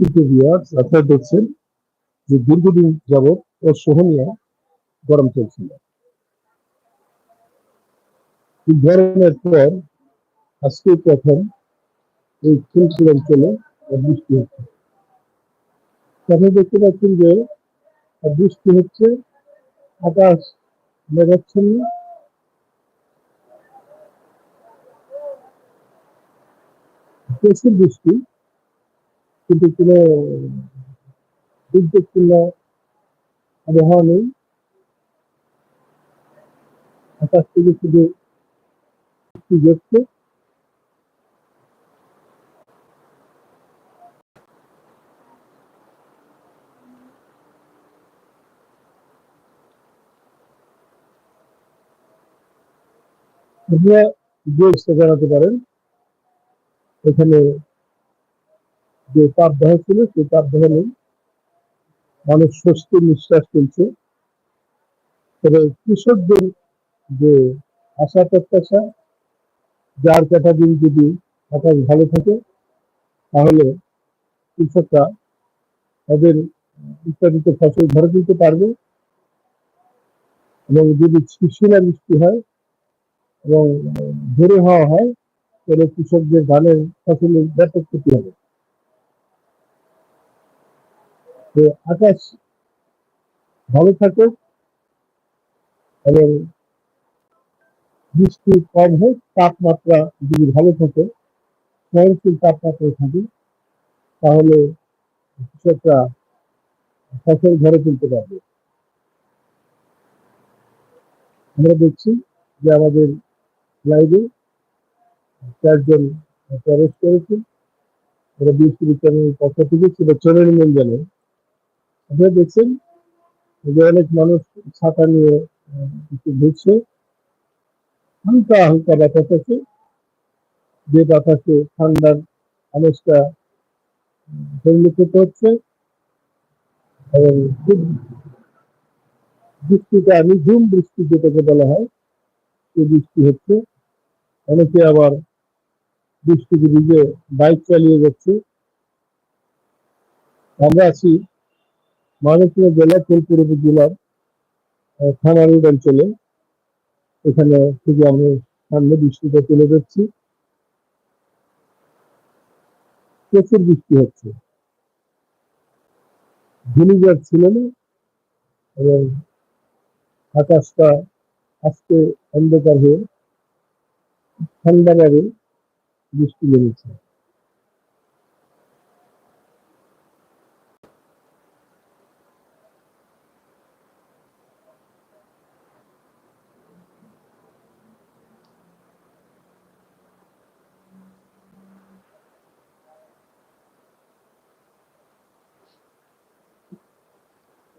Viewers আপনারা দেখছেন যে দীর্ঘদিন যাবৎ অসহনীয় গরম চলছিল। গরমের পর আজকে প্রথম এই খুলশির অঞ্চলে বৃষ্টি হচ্ছে আপনি দেখতে পাচ্ছেন যে বৃষ্টি হচ্ছে আকাশ মেঘাচ্ছন্ন। প্রচুর বৃষ্টি কিন্তু কোনো উদ্বেগপূর্ণ আবহাওয়া নেই। আকাশ থেকে শুধু বৃষ্টি যাচ্ছে আপনারা জানাতে পারেন এখানে যে তাপদাহ ছিল সেই তাপদাহ নেই। মানুষ স্বস্তি, নিঃশ্বাস ফেলছে। তবে কৃষকদের যে আশা, প্রত্যাশা, যার কাটা দিন যদি আকাশ ভালো থাকে, তাহলে কৃষকরা তাদের উৎপাদিত ফসল ঘরে দিতে পারবে এবং যদি শিশিরা বৃষ্টি হয় এবং ধরে হওয়া হয়, তাহলে কৃষকদের ধানের ফসলের ব্যাপক ক্ষতি হবে। তো আকাশ, ভালো থাকুক এবং বৃষ্টি কম হোক, তাপমাত্রা যদি ভালো থাকে সহনশীল তাপমাত্রা থাকে, তাহলে কৃষকরা ফসল ঘরে তুলতে পারবে। আমরা দেখছি যে আমাদের লাইভে চারজন প্রবেশ করেছে। ওরা বিএসপি চ্যানেলের পক্ষ থেকে ছিল চ্যানেল জানে আপনারা দেখছেন। যে অনেক মানুষ ছাতা নিয়ে ঘুরছে। হালকা হালকা বাতাস আছে। যে বাতাসে ঠান্ডার আমেজটা পরিলক্ষিত হচ্ছে। এবং খুব বৃষ্টিটা, নিঝুম বৃষ্টি যেটাকে বলা হয় সে বৃষ্টি হচ্ছে। অনেকে আবার বৃষ্টিতে ভিজে বাইক চালিয়ে যাচ্ছে। আমরা আছি মানবপুর জেলা ফুলপুর উপজেলার থানারুড অঞ্চলে। এখানে থেকে আমি সামনে বৃষ্টিটা তুলে যাচ্ছি প্রচুর বৃষ্টি হচ্ছে। ঘূর্ণিঝড় ছিল না এবং আকাশটা আজকে অন্ধকার হয়ে ঠান্ডাভাবে বৃষ্টি নেমেছে।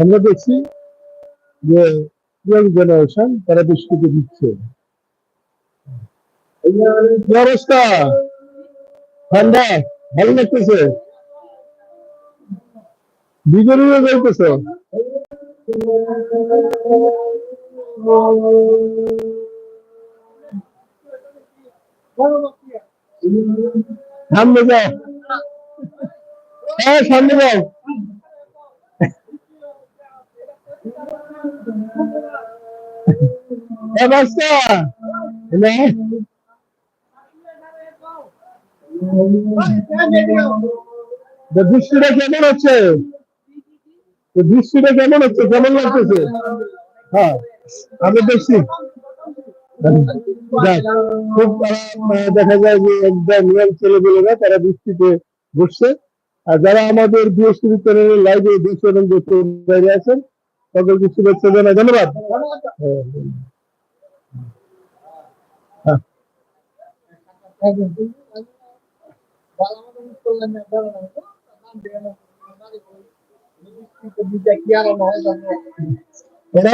আমরা দেখছি যে ইয়াং জেনারেশন তারা বৃষ্টিতে দিচ্ছে। কি অবস্থা ঠান্ডা, ভালো লাগতেছে? বিজয়ী যাইতেছ সামনে যাও। হ্যাঁ সামনে যাও। ¿Qué pasa? যে বৃষ্টিটা কেমন হচ্ছে যে বৃষ্টিটা কেমন হচ্ছে কেমন লাগতেছে হ্যাঁ আমি দেখছি খুব দেখা যায় যে একদম নিয়ম ছেলেপেলেরা তারা বৃষ্টিতে বসছে আর যারা আমাদের বিএসটিভি চ্যানেলের লাইভে দেশ এবং দেশের বাইরে আছেন সকলকে শুভেচ্ছা জানাই ধন্যবাদ হ্যাঁ।